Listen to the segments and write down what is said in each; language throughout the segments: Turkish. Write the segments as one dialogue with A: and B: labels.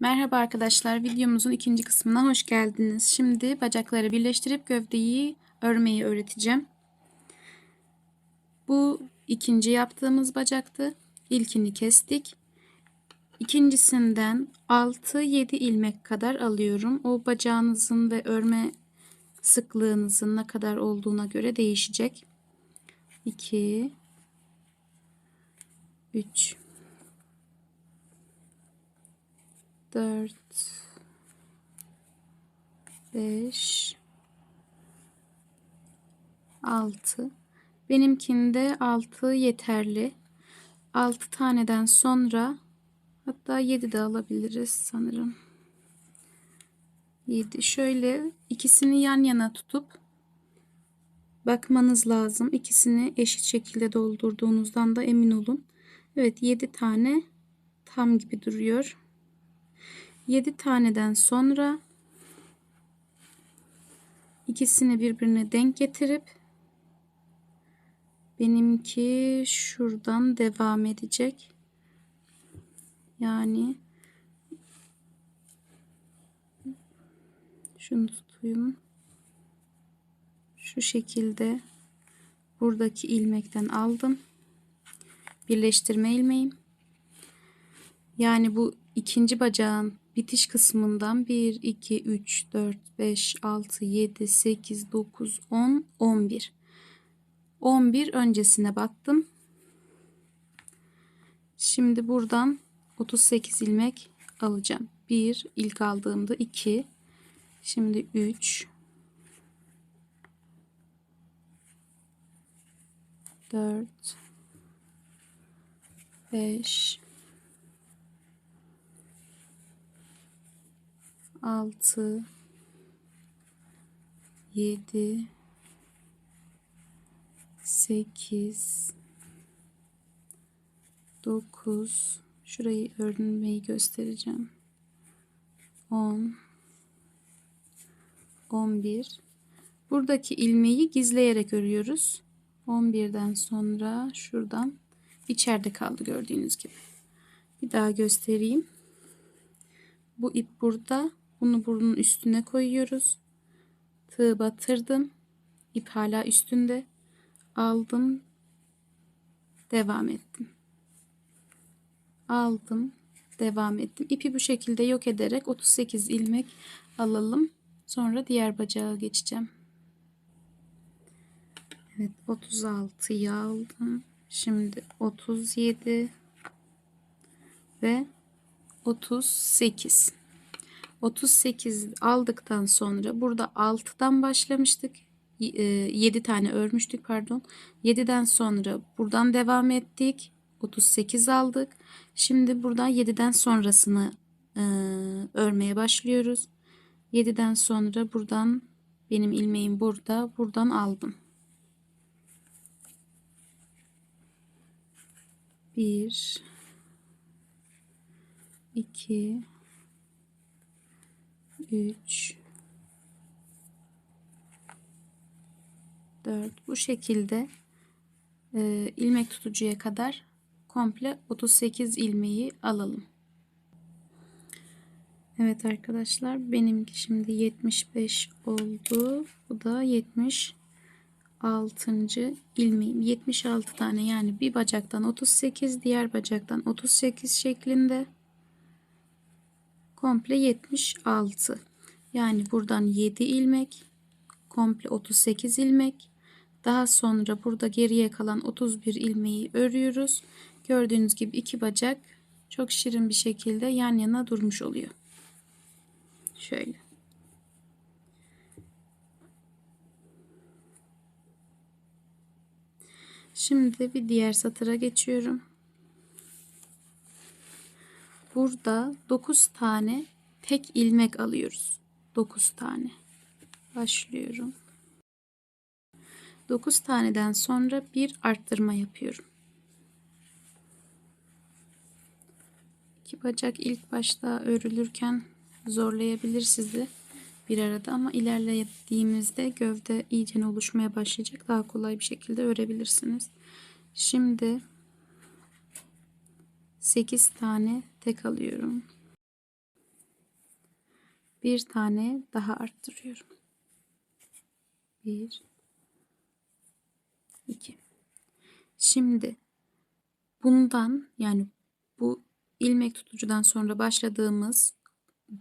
A: Merhaba arkadaşlar, videomuzun ikinci kısmına hoş geldiniz. Şimdi bacakları birleştirip gövdeyi örmeyi öğreteceğim. Bu ikinci yaptığımız bacaktı. İlkini kestik. İkincisinden 6-7 ilmek kadar alıyorum. O bacağınızın ve örme sıklığınızın ne kadar olduğuna göre değişecek. 2 3 4 5 6 benimkinde 6 yeterli. 6 taneden sonra hatta 7 de alabiliriz sanırım. 7 şöyle ikisini yan yana tutup bakmanız lazım. İkisini eşit şekilde doldurduğunuzdan da emin olun. Evet 7 tane tam gibi duruyor 7 taneden sonra ikisini birbirine denk getirip benimki şuradan devam edecek. Yani şunu tutayım. Şu şekilde buradaki ilmekten aldım. Birleştirme ilmeğim. Yani bu ikinci bacağın bitiş kısmından 1, 2, 3, 4, 5, 6, 7, 8, 9, 10, 11. 11 öncesine battım. Şimdi buradan 38 ilmek alacağım. 1 ilk aldığımda 2. Şimdi 3 4 5 6 7 8 9 şurayı örmeyi göstereceğim. 10 11 buradaki ilmeği gizleyerek örüyoruz. 11'den sonra şuradan içeride kaldı gördüğünüz gibi. Bir daha göstereyim. Bu ip burada bunu bunun üstüne koyuyoruz. Tığ batırdım. İp hala üstünde. Aldım. Devam ettim. Aldım. Devam ettim. İpi bu şekilde yok ederek 38 ilmek alalım. Sonra diğer bacağa geçeceğim. Evet 36'yı aldım. Şimdi 37 ve 38 38 aldıktan sonra burada 6'dan başlamıştık. 7 e, tane örmüştük pardon. 7'den sonra buradan devam ettik. 38 aldık. Şimdi buradan 7'den sonrasını e, örmeye başlıyoruz. 7'den sonra buradan benim ilmeğim burada. Buradan aldım. 1 2 3 4 bu şekilde e, ilmek tutucuya kadar komple 38 ilmeği alalım. Evet arkadaşlar benimki şimdi 75 oldu. Bu da 76. ilmeğim. 76 tane yani bir bacaktan 38 diğer bacaktan 38 şeklinde komple 76. Yani buradan 7 ilmek, komple 38 ilmek. Daha sonra burada geriye kalan 31 ilmeği örüyoruz. Gördüğünüz gibi iki bacak çok şirin bir şekilde yan yana durmuş oluyor. Şöyle. Şimdi bir diğer satıra geçiyorum. Burada 9 tane tek ilmek alıyoruz. 9 tane. Başlıyorum. 9 taneden sonra bir arttırma yapıyorum. İki bacak ilk başta örülürken zorlayabilir sizi bir arada ama ilerlediğimizde gövde iyice oluşmaya başlayacak. Daha kolay bir şekilde örebilirsiniz. Şimdi 8 tane tek alıyorum. bir tane daha arttırıyorum. 1 2 Şimdi bundan yani bu ilmek tutucudan sonra başladığımız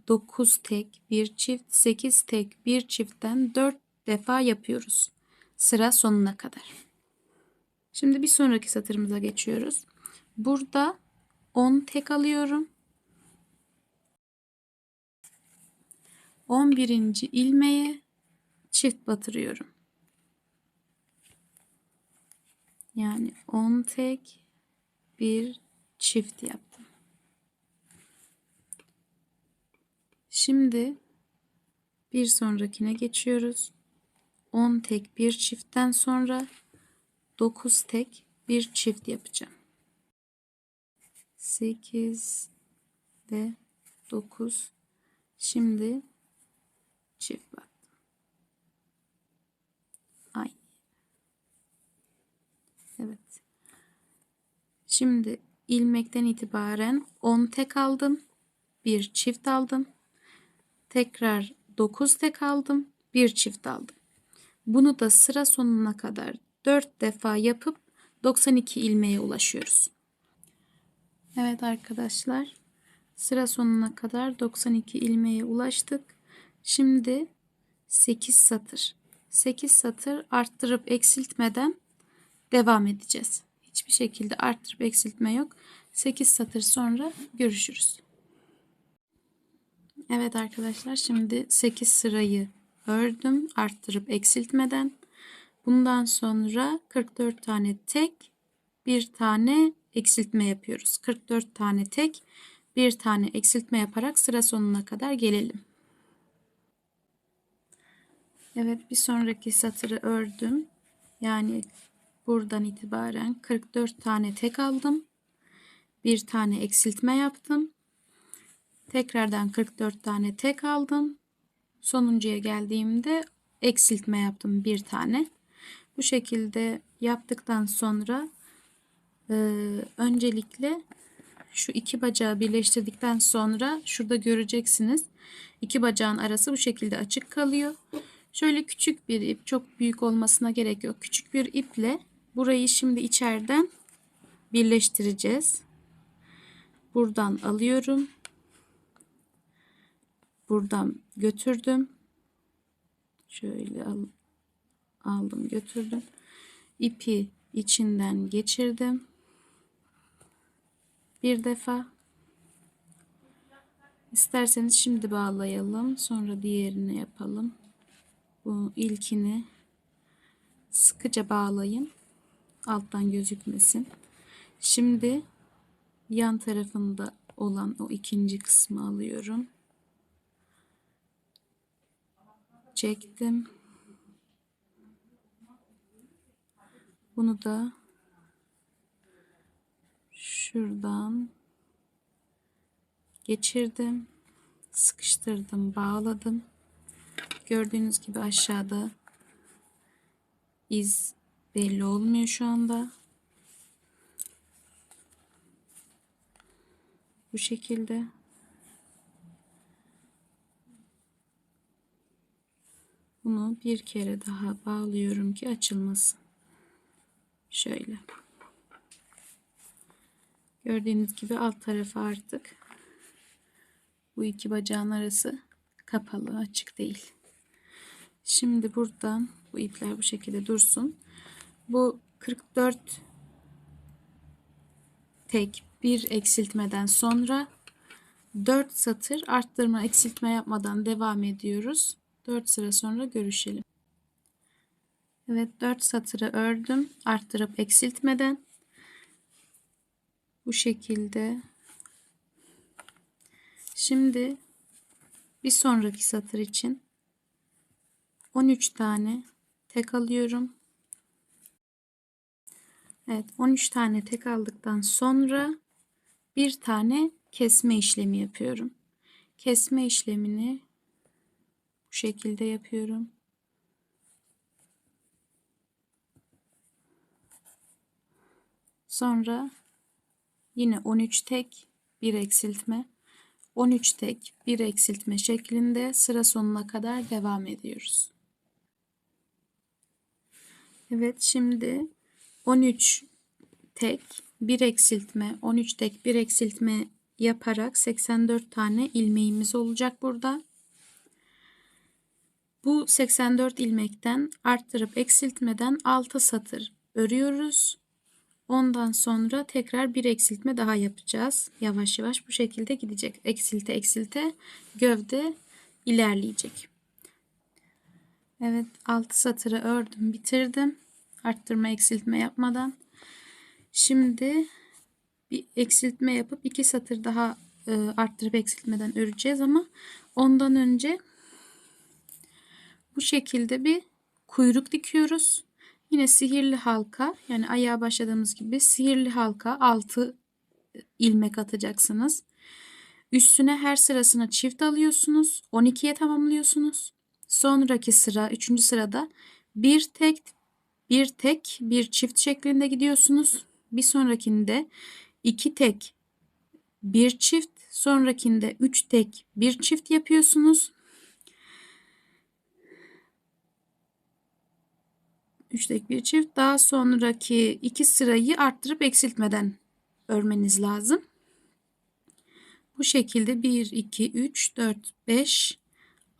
A: 9 tek bir çift 8 tek bir çiftten 4 defa yapıyoruz. Sıra sonuna kadar. Şimdi bir sonraki satırımıza geçiyoruz. Burada 10 tek alıyorum. 11. ilmeğe çift batırıyorum. Yani 10 tek bir çift yaptım. Şimdi bir sonrakine geçiyoruz. 10 tek bir çiftten sonra 9 tek bir çift yapacağım. 8 ve 9 şimdi çift battım. Ay. Evet. Şimdi ilmekten itibaren 10 tek aldım. Bir çift aldım. Tekrar 9 tek aldım. Bir çift aldım. Bunu da sıra sonuna kadar 4 defa yapıp 92 ilmeğe ulaşıyoruz. Evet arkadaşlar. Sıra sonuna kadar 92 ilmeğe ulaştık. Şimdi 8 satır. 8 satır arttırıp eksiltmeden devam edeceğiz. Hiçbir şekilde arttırıp eksiltme yok. 8 satır sonra görüşürüz. Evet arkadaşlar şimdi 8 sırayı ördüm arttırıp eksiltmeden. Bundan sonra 44 tane tek bir tane eksiltme yapıyoruz. 44 tane tek bir tane eksiltme yaparak sıra sonuna kadar gelelim. Evet bir sonraki satırı ördüm. Yani buradan itibaren 44 tane tek aldım. Bir tane eksiltme yaptım. Tekrardan 44 tane tek aldım. Sonuncuya geldiğimde eksiltme yaptım bir tane. Bu şekilde yaptıktan sonra öncelikle şu iki bacağı birleştirdikten sonra şurada göreceksiniz. iki bacağın arası bu şekilde açık kalıyor. Şöyle küçük bir ip çok büyük olmasına gerek yok. Küçük bir iple burayı şimdi içeriden birleştireceğiz. Buradan alıyorum. Buradan götürdüm. Şöyle al, aldım götürdüm. İpi içinden geçirdim. Bir defa. İsterseniz şimdi bağlayalım. Sonra diğerini yapalım. Bu ilkini sıkıca bağlayın. Alttan gözükmesin. Şimdi yan tarafında olan o ikinci kısmı alıyorum. Çektim. Bunu da şuradan geçirdim. Sıkıştırdım, bağladım. Gördüğünüz gibi aşağıda iz belli olmuyor şu anda. Bu şekilde. Bunu bir kere daha bağlıyorum ki açılmasın. Şöyle. Gördüğünüz gibi alt tarafı artık bu iki bacağın arası kapalı, açık değil. Şimdi buradan bu ipler bu şekilde dursun. Bu 44 tek bir eksiltmeden sonra 4 satır arttırma eksiltme yapmadan devam ediyoruz. 4 sıra sonra görüşelim. Evet 4 satırı ördüm. Arttırıp eksiltmeden. Bu şekilde. Şimdi bir sonraki satır için 13 tane tek alıyorum. Evet 13 tane tek aldıktan sonra bir tane kesme işlemi yapıyorum. Kesme işlemini bu şekilde yapıyorum. Sonra yine 13 tek bir eksiltme 13 tek bir eksiltme şeklinde sıra sonuna kadar devam ediyoruz. Evet şimdi 13 tek bir eksiltme 13 tek bir eksiltme yaparak 84 tane ilmeğimiz olacak burada. Bu 84 ilmekten arttırıp eksiltmeden 6 satır örüyoruz. Ondan sonra tekrar bir eksiltme daha yapacağız. Yavaş yavaş bu şekilde gidecek. Eksilte eksilte gövde ilerleyecek. Evet 6 satırı ördüm bitirdim. Arttırma eksiltme yapmadan. Şimdi bir eksiltme yapıp iki satır daha e, arttırıp eksiltmeden öreceğiz ama ondan önce bu şekilde bir kuyruk dikiyoruz. Yine sihirli halka yani ayağa başladığımız gibi sihirli halka 6 ilmek atacaksınız. Üstüne her sırasına çift alıyorsunuz. 12'ye tamamlıyorsunuz. Sonraki sıra 3. sırada bir tek bir tek bir çift şeklinde gidiyorsunuz. Bir sonrakinde iki tek bir çift sonrakinde üç tek bir çift yapıyorsunuz. 3 tek bir çift. Daha sonraki iki sırayı arttırıp eksiltmeden örmeniz lazım. Bu şekilde 1, 2, 3, 4, 5,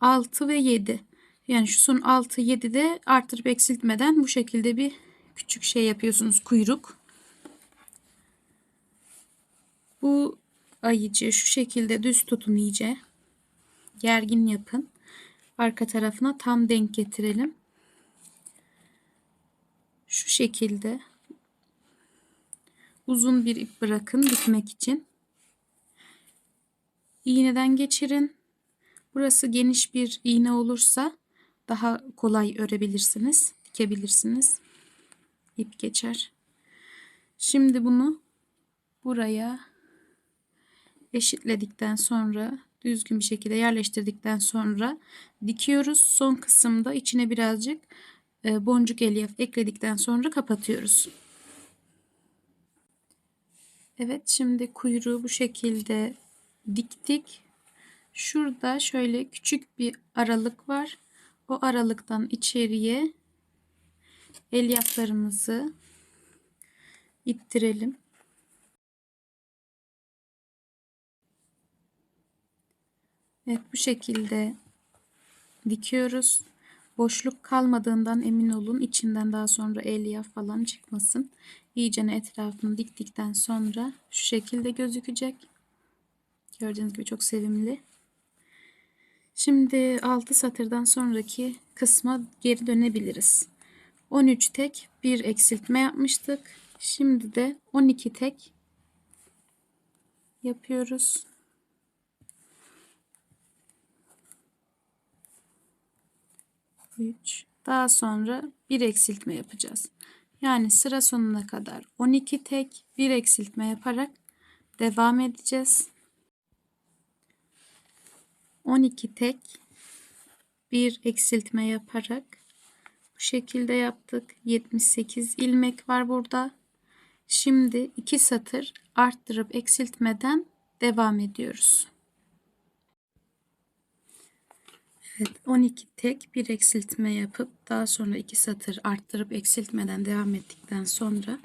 A: 6 ve 7. Yani şu son 6, 7'de arttırıp eksiltmeden bu şekilde bir küçük şey yapıyorsunuz. Kuyruk. Bu ayıcı şu şekilde düz tutun iyice. Gergin yapın. Arka tarafına tam denk getirelim şu şekilde uzun bir ip bırakın dikmek için. İğneden geçirin. Burası geniş bir iğne olursa daha kolay örebilirsiniz, dikebilirsiniz. İp geçer. Şimdi bunu buraya eşitledikten sonra düzgün bir şekilde yerleştirdikten sonra dikiyoruz. Son kısımda içine birazcık boncuk elyaf ekledikten sonra kapatıyoruz. Evet şimdi kuyruğu bu şekilde diktik. Şurada şöyle küçük bir aralık var. O aralıktan içeriye elyaflarımızı ittirelim. Evet bu şekilde dikiyoruz. Boşluk kalmadığından emin olun. İçinden daha sonra elyaf falan çıkmasın. İyicene etrafını diktikten sonra şu şekilde gözükecek. Gördüğünüz gibi çok sevimli. Şimdi 6 satırdan sonraki kısma geri dönebiliriz. 13 tek bir eksiltme yapmıştık. Şimdi de 12 tek yapıyoruz. 3 daha sonra bir eksiltme yapacağız. Yani sıra sonuna kadar 12 tek bir eksiltme yaparak devam edeceğiz. 12 tek bir eksiltme yaparak bu şekilde yaptık. 78 ilmek var burada. Şimdi 2 satır arttırıp eksiltmeden devam ediyoruz. Evet 12 tek bir eksiltme yapıp daha sonra 2 satır arttırıp eksiltmeden devam ettikten sonra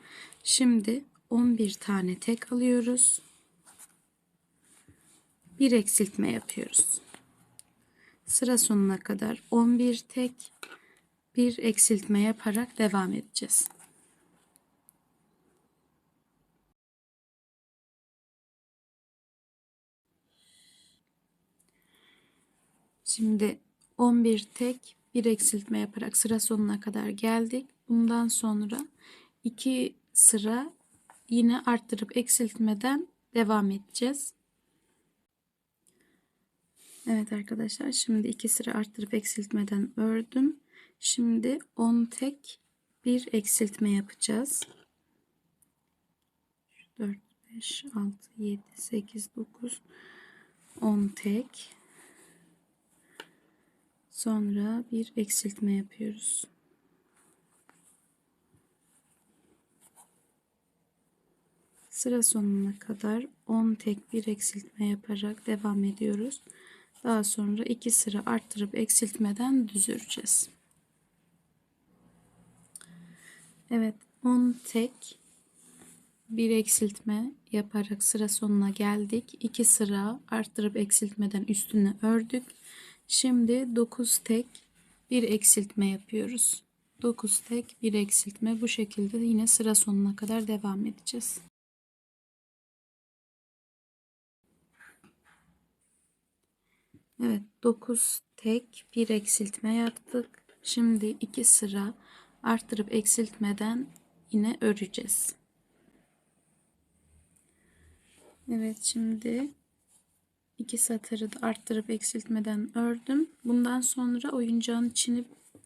A: şimdi 11 tane tek alıyoruz. Bir eksiltme yapıyoruz. Sıra sonuna kadar 11 tek bir eksiltme yaparak devam edeceğiz. Şimdi 11 tek bir eksiltme yaparak sıra sonuna kadar geldik. Bundan sonra 2 sıra yine arttırıp eksiltmeden devam edeceğiz. Evet arkadaşlar şimdi 2 sıra arttırıp eksiltmeden ördüm. Şimdi 10 tek bir eksiltme yapacağız. 4 5 6 7 8 9 10 tek Sonra bir eksiltme yapıyoruz. Sıra sonuna kadar 10 tek bir eksiltme yaparak devam ediyoruz. Daha sonra 2 sıra arttırıp eksiltmeden düz. Evet 10 tek bir eksiltme yaparak sıra sonuna geldik. 2 sıra arttırıp eksiltmeden üstüne ördük. Şimdi 9 tek bir eksiltme yapıyoruz. 9 tek bir eksiltme bu şekilde yine sıra sonuna kadar devam edeceğiz. Evet 9 tek bir eksiltme yaptık. Şimdi 2 sıra arttırıp eksiltmeden yine öreceğiz. Evet şimdi iki satırı da arttırıp eksiltmeden ördüm. Bundan sonra oyuncağın içini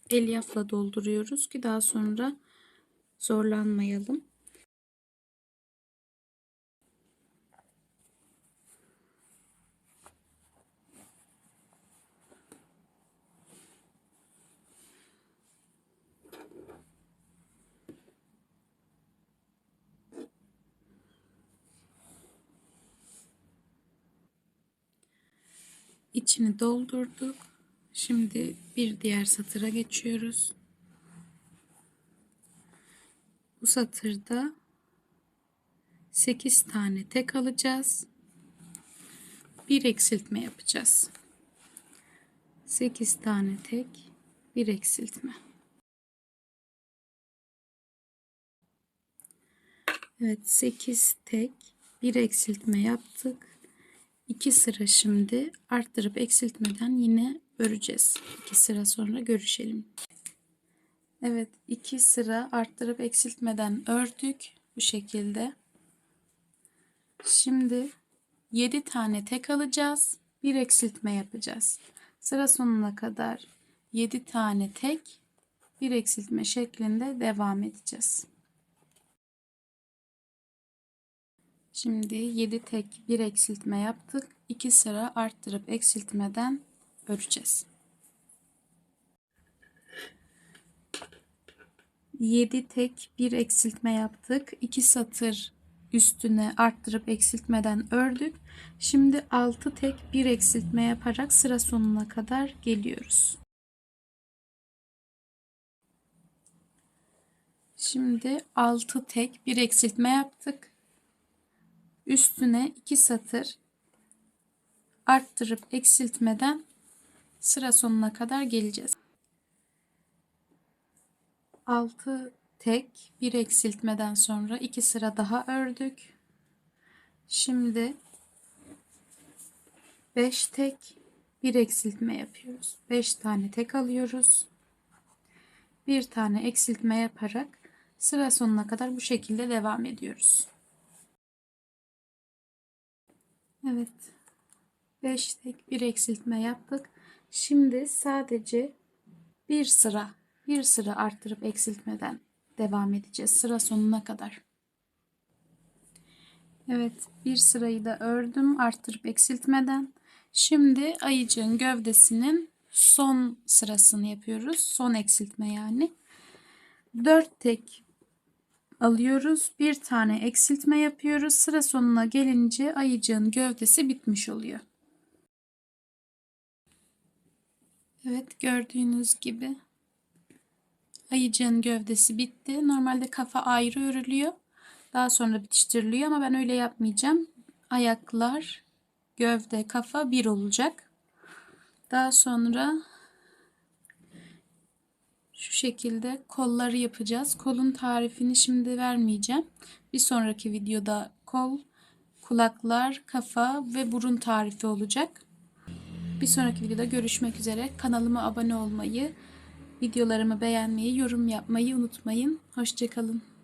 A: elyafla dolduruyoruz ki daha sonra zorlanmayalım. İçini doldurduk. Şimdi bir diğer satıra geçiyoruz. Bu satırda 8 tane tek alacağız. Bir eksiltme yapacağız. 8 tane tek, bir eksiltme. Evet 8 tek, bir eksiltme yaptık. 2 sıra şimdi arttırıp eksiltmeden yine öreceğiz. 2 sıra sonra görüşelim. Evet 2 sıra arttırıp eksiltmeden ördük bu şekilde. Şimdi 7 tane tek alacağız. Bir eksiltme yapacağız. Sıra sonuna kadar 7 tane tek bir eksiltme şeklinde devam edeceğiz. Şimdi 7 tek bir eksiltme yaptık. 2 sıra arttırıp eksiltmeden öreceğiz. 7 tek bir eksiltme yaptık. 2 satır üstüne arttırıp eksiltmeden ördük. Şimdi 6 tek bir eksiltme yaparak sıra sonuna kadar geliyoruz. Şimdi 6 tek bir eksiltme yaptık üstüne iki satır arttırıp eksiltmeden sıra sonuna kadar geleceğiz. 6 tek bir eksiltmeden sonra iki sıra daha ördük. Şimdi 5 tek bir eksiltme yapıyoruz. 5 tane tek alıyoruz. Bir tane eksiltme yaparak sıra sonuna kadar bu şekilde devam ediyoruz. Evet. 5 tek bir eksiltme yaptık. Şimdi sadece bir sıra bir sıra arttırıp eksiltmeden devam edeceğiz sıra sonuna kadar. Evet bir sırayı da ördüm arttırıp eksiltmeden. Şimdi ayıcığın gövdesinin son sırasını yapıyoruz. Son eksiltme yani. 4 tek alıyoruz. Bir tane eksiltme yapıyoruz. Sıra sonuna gelince ayıcığın gövdesi bitmiş oluyor. Evet gördüğünüz gibi ayıcığın gövdesi bitti. Normalde kafa ayrı örülüyor. Daha sonra bitiştiriliyor ama ben öyle yapmayacağım. Ayaklar, gövde, kafa bir olacak. Daha sonra şu şekilde kolları yapacağız. Kolun tarifini şimdi vermeyeceğim. Bir sonraki videoda kol, kulaklar, kafa ve burun tarifi olacak. Bir sonraki videoda görüşmek üzere. Kanalıma abone olmayı, videolarımı beğenmeyi, yorum yapmayı unutmayın. Hoşçakalın.